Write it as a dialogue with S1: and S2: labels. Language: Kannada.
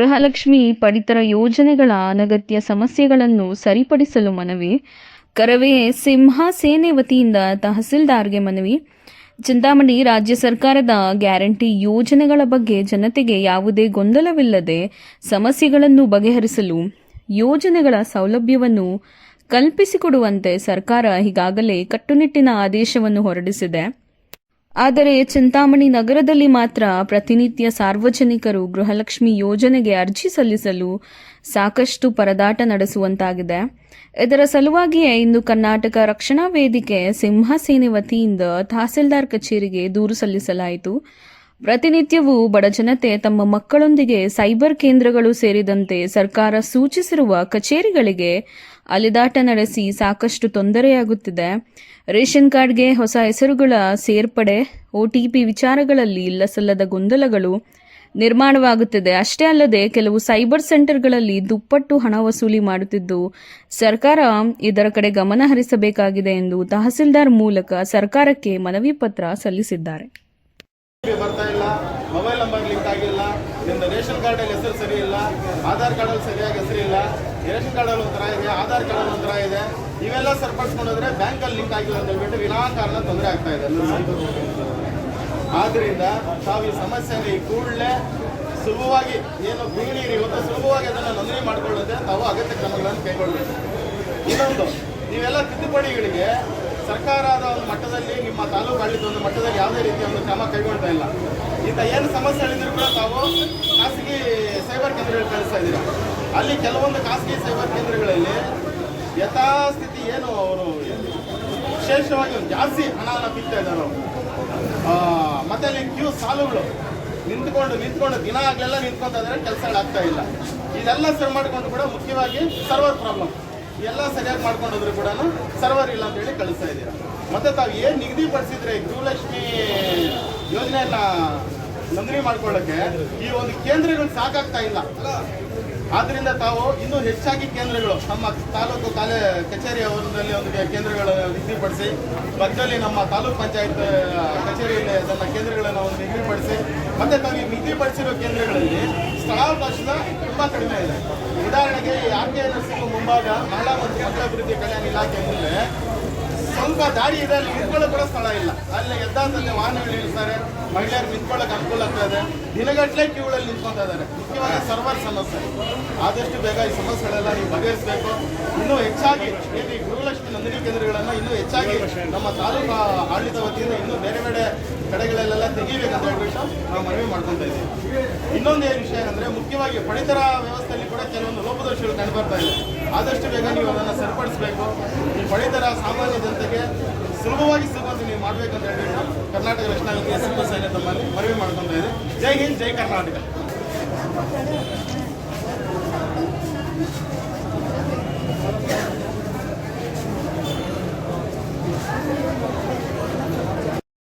S1: ಗೃಹಲಕ್ಷ್ಮಿ ಪಡಿತರ ಯೋಜನೆಗಳ ಅನಗತ್ಯ ಸಮಸ್ಯೆಗಳನ್ನು ಸರಿಪಡಿಸಲು ಮನವಿ. ಕರವೇ ಸಿಂಹ ಸೇನೆ ವತಿಯಿಂದ ತಹಸೀಲ್ದಾರ್ಗೆ ಮನವಿ. ಚಿಂತಾಮಣಿ, ರಾಜ್ಯ ಸರ್ಕಾರದ ಗ್ಯಾರಂಟಿ ಯೋಜನೆಗಳ ಬಗ್ಗೆ ಜನತೆಗೆ ಯಾವುದೇ ಗೊಂದಲವಿಲ್ಲದೆ ಸಮಸ್ಯೆಗಳನ್ನು ಬಗೆಹರಿಸಲು ಯೋಜನೆಗಳ ಸೌಲಭ್ಯವನ್ನು ಕಲ್ಪಿಸಿಕೊಡುವಂತೆ ಸರ್ಕಾರ ಈಗಾಗಲೇ ಕಟ್ಟುನಿಟ್ಟಿನ ಆದೇಶವನ್ನು ಹೊರಡಿಸಿದೆ. ಆದರೆ ಚಿಂತಾಮಣಿ ನಗರದಲ್ಲಿ ಮಾತ್ರ ಪ್ರತಿನಿತ್ಯ ಸಾರ್ವಜನಿಕರು ಗೃಹಲಕ್ಷ್ಮಿ ಯೋಜನೆಗೆ ಅರ್ಜಿ ಸಲ್ಲಿಸಲು ಸಾಕಷ್ಟು ಪರದಾಟ ನಡೆಸುವಂತಾಗಿದೆ. ಇದರ ಸಲುವಾಗಿಯೇ ಇಂದು ಕರ್ನಾಟಕ ರಕ್ಷಣಾ ವೇದಿಕೆ ಸಿಂಹಸೇನೆ ವತಿಯಿಂದ ತಹಸೀಲ್ದಾರ್ ಕಚೇರಿಗೆ ದೂರು ಸಲ್ಲಿಸಲಾಯಿತು. ಪ್ರತಿನಿತ್ಯವೂ ಬಡಜನತೆ ತಮ್ಮ ಮಕ್ಕಳೊಂದಿಗೆ ಸೈಬರ್ ಕೇಂದ್ರಗಳು ಸೇರಿದಂತೆ ಸರ್ಕಾರ ಸೂಚಿಸಿರುವ ಕಚೇರಿಗಳಿಗೆ ಅಲೆದಾಟ ನಡೆಸಿ ಸಾಕಷ್ಟು ತೊಂದರೆಯಾಗುತ್ತಿದೆ. ರೇಷನ್ ಕಾರ್ಡ್ಗೆ ಹೊಸ ಹೆಸರುಗಳ ಸೇರ್ಪಡೆ ಒಟಿಪಿ ವಿಚಾರಗಳಲ್ಲಿ ಇಲ್ಲಸಲ್ಲದ ಗೊಂದಲಗಳು ನಿರ್ಮಾಣವಾಗುತ್ತಿದೆ. ಅಷ್ಟೇ ಅಲ್ಲದೆ ಕೆಲವು ಸೈಬರ್ ಸೆಂಟರ್ಗಳಲ್ಲಿ ದುಪ್ಪಟ್ಟು ಹಣ ವಸೂಲಿ ಮಾಡುತ್ತಿದ್ದು, ಸರ್ಕಾರ ಇದರ ಕಡೆ ಗಮನ ಹರಿಸಬೇಕಾಗಿದೆ ಎಂದು ತಹಸೀಲ್ದಾರ್ ಮೂಲಕ ಸರ್ಕಾರಕ್ಕೆ ಮನವಿ ಪತ್ರ ಸಲ್ಲಿಸಿದ್ದಾರೆ.
S2: ಬರ್ತಾ ಇಲ್ಲ ಮೊಬೈಲ್ ನಂಬರ್ ಲಿಂಕ್ ಆಗಿಲ್ಲ, ನಿಮ್ದು ರೇಷನ್ ಕಾರ್ಡಲ್ಲಿ ಹೆಸರು ಸರಿ ಇಲ್ಲ, ಆಧಾರ್ ಕಾರ್ಡಲ್ಲಿ ಸರಿಯಾಗಿ ಹೆಸರು ಇಲ್ಲ, ರೇಷನ್ ಕಾರ್ಡಲ್ಲಿ ಒಂಥರ ಇದೆ, ಆಧಾರ್ ಕಾರ್ಡಲ್ಲಿ ಒಂಥರ ಇದೆ, ಇವೆಲ್ಲ ಸರಿಪಡಿಸ್ಕೊಂಡೋದ್ರೆ ಬ್ಯಾಂಕಲ್ಲಿ ಲಿಂಕ್ ಆಗಿಲ್ಲ ಅಂತ ಹೇಳ್ಬಿಟ್ಟು ವಿನಾಕಾರಣ ತೊಂದರೆ ಆಗ್ತಾ ಇದೆ. ಆದ್ರಿಂದ ತಾವು ಈ ಸಮಸ್ಯೆನ ಈ ಕೂಡಲೇ ಸುಲಭವಾಗಿ ಏನು ಗೃಹಿಣಿಯರು ಇವತ್ತು ಸುಲಭವಾಗಿ ಅದನ್ನು ನೋಂದಣಿ ಮಾಡ್ಕೊಳ್ಳೋದೆ ತಾವು ಅಗತ್ಯ ಕ್ರಮಗಳನ್ನು ಕೈಗೊಳ್ಳಬೇಕು ಇನ್ನೊಂದು, ನೀವೆಲ್ಲ ತಿದ್ದುಪಡಿಗಳಿಗೆ ಸರ್ಕಾರದ ಒಂದು ಮಟ್ಟದಲ್ಲಿ ಆಡಳಿತ ಒಂದು ಮಟ್ಟದಲ್ಲಿ ಯಾವುದೇ ರೀತಿಯ ಒಂದು ಕ್ರಮ ಕೈಗೊಳ್ತಾ ಇಲ್ಲ. ಇಂಥ ಏನು ಸಮಸ್ಯೆಗಳಿದ್ರು ಕೂಡ ತಾವು ಖಾಸಗಿ ಸೈಬರ್ ಕೇಂದ್ರಗಳು ಕಳಿಸ್ತಾ ಇದ್ದೀರಾ? ಅಲ್ಲಿ ಕೆಲವೊಂದು ಖಾಸಗಿ ಸೈಬರ್ ಕೇಂದ್ರಗಳಲ್ಲಿ ಯಥಾಸ್ಥಿತಿ ಏನು ಅವರು ವಿಶೇಷವಾಗಿ ಜಾಸ್ತಿ ಹಣನ ಬಿಡ್ತಾ ಇದ್ದಾರೆ ಅವರು. ಮತ್ತೆ ಅಲ್ಲಿ ಕ್ಯೂ ಸಾಲುಗಳು ನಿಂತ್ಕೊಂಡು ನಿಂತ್ಕೊಂಡು ದಿನ ಆಗಲೆಲ್ಲ ನಿಂತ್ಕೊಂತ ಇದ್ದಾರೆ ಕೆಲಸಗಳಾಗ್ತಾ ಇಲ್ಲ. ಇದೆಲ್ಲ ಸರಿ ಮಾಡಿಕೊಂಡು ಕೂಡ ಮುಖ್ಯವಾಗಿ ಸರ್ವರ್ ಪ್ರಾಬ್ಲಮ್. ಎಲ್ಲ ಸರಿಯಾಗಿ ಮಾಡ್ಕೊಂಡಿದ್ರು ಕೂಡ ಸರ್ವರ್ ಇಲ್ಲ ಅಂತ ಹೇಳಿ ಕಳಿಸ್ತಾ ಇದ್ದೀರಾ. ಮತ್ತೆ ತಾವು ಏನು ನಿಗದಿ ಪಡಿಸಿದ್ರೆ ಗೃಹಲಕ್ಷ್ಮಿ ಯೋಜನೆಯನ್ನ ನೋಂದಣಿ ಮಾಡ್ಕೊಳ್ಳಕ್ಕೆ ಈ ಒಂದು ಕೇಂದ್ರಗಳು ಸಾಕಾಗ್ತಾ ಇಲ್ಲ. ಆದ್ರಿಂದ ತಾವು ಇನ್ನೂ ಹೆಚ್ಚಾಗಿ ಕೇಂದ್ರಗಳು, ನಮ್ಮ ತಾಲೂಕು ಕಾಲೇ ಕಚೇರಿ ಅವರಲ್ಲಿ ಒಂದು ಕೇಂದ್ರಗಳು ನಿಗದಿಪಡಿಸಿ ಪಕ್ಕದಲ್ಲಿ ನಮ್ಮ ತಾಲೂಕು ಪಂಚಾಯತ್ ಕಚೇರಿಯಲ್ಲಿ ನಮ್ಮ ಕೇಂದ್ರಗಳನ್ನು ಒಂದು ನಿಗದಿಪಡಿಸಿ ಮತ್ತೆ ತಾವು ಈ ನಿಗದಿಪಡಿಸಿರೋ ಕೇಂದ್ರಗಳಲ್ಲಿ ಸ್ಥಳಾವಕಾಶದ ತುಂಬಾ ಕಡಿಮೆ ಇದೆ. ಉದಾಹರಣೆಗೆ, ಆರ್ ಕೆ ನರ್ಸಿಂಗ್ ಮುಂಭಾಗ ಮಹಿಳಾ ಮತ್ತು ಮಕ್ಕಳ ಅಭಿವೃದ್ಧಿ ಕಲ್ಯಾಣ ಇಲಾಖೆ ಮುಂದೆ ಸ್ವಲ್ಪ ದಾರಿ ಇದೆ, ಅಲ್ಲಿ ನಿಂತ್ಕೊಳ್ಳೋ ಕೂಡ ಸ್ಥಳ ಇಲ್ಲ. ಅಲ್ಲಿ ಎದ್ದಾದಲ್ಲಿ ವಾಹನಗಳು ನಿಲ್ಲಿಸ್ತಾರೆ ಮಹಿಳೆಯರು ನಿಂತ್ಕೊಳ್ಳೋಕೆ ಅನುಕೂಲ ಆಗ್ತಾ ಇದೆ. ದಿನಗಟ್ಟಲೆ ಕ್ಯೂಗಳಲ್ಲಿ ನಿಂತ್ಕೊತಾ ಇದ್ದಾರೆ. ಮುಖ್ಯವಾಗಿ ಸರ್ವರ್ ಸಮಸ್ಯೆ. ಆದಷ್ಟು ಬೇಗ ಈ ಸಮಸ್ಯೆಗಳೆಲ್ಲ ನೀವು ಬಗೆಹರಿಸಬೇಕು. ಇನ್ನೂ ಹೆಚ್ಚಾಗಿ ಈ ಗೃಹಲಕ್ಷ್ಮಿ ನೋಂದಣಿ ಕೇಂದ್ರಗಳನ್ನು ಇನ್ನೂ ಹೆಚ್ಚಾಗಿ ನಮ್ಮ ತಾಲೂಕು ಆಡಳಿತ ವತಿಯಿಂದ ಇನ್ನೂ ಬೇರೆ ಬೇರೆ ಕಡೆಗಳಲ್ಲೆಲ್ಲ ತೆಗಿಬೇಕಂತ ಹೇಳ್ಬಿಟ್ಟು ನಾವು ಮನವಿ ಮಾಡ್ಕೊತಾ ಇದ್ದೀವಿ. ಇನ್ನೊಂದು ಏನು ವಿಷಯ ಏನಂದ್ರೆ, ಮುಖ್ಯವಾಗಿ ಪಡಿತರ ವ್ಯವಸ್ಥೆಯಲ್ಲಿ ಕೂಡ ಕೆಲವೊಂದು ಲೋಪದೋಷಗಳು ಕಂಡುಬರ್ತಾ ಇದೆ. ಆದಷ್ಟು ಬೇಗ ನೀವು ಅದನ್ನು ಸರಿಪಡಿಸಬೇಕು. ಈ ಪಡಿತರ ಸಾಮಾನ್ಯ ಜನತೆಗೆ ಸುಲಭವಾಗಿ ಸಿಗುವಂತೆ ನೀವು ಮಾಡಬೇಕಂತ ಹೇಳ್ಬಿಟ್ಟು ಕರ್ನಾಟಕ ರಕ್ಷಣಾ ವೇದಿಕೆ ಸಿಬ್ಬ ಸೈನ್ಯ ತಮ್ಮಲ್ಲಿ ಮನವಿ ಮಾಡ್ಕೊತಾ ಇದೆ. ಜೈ ಹಿಂದ್, ಜೈ ಕರ್ನಾಟಕ.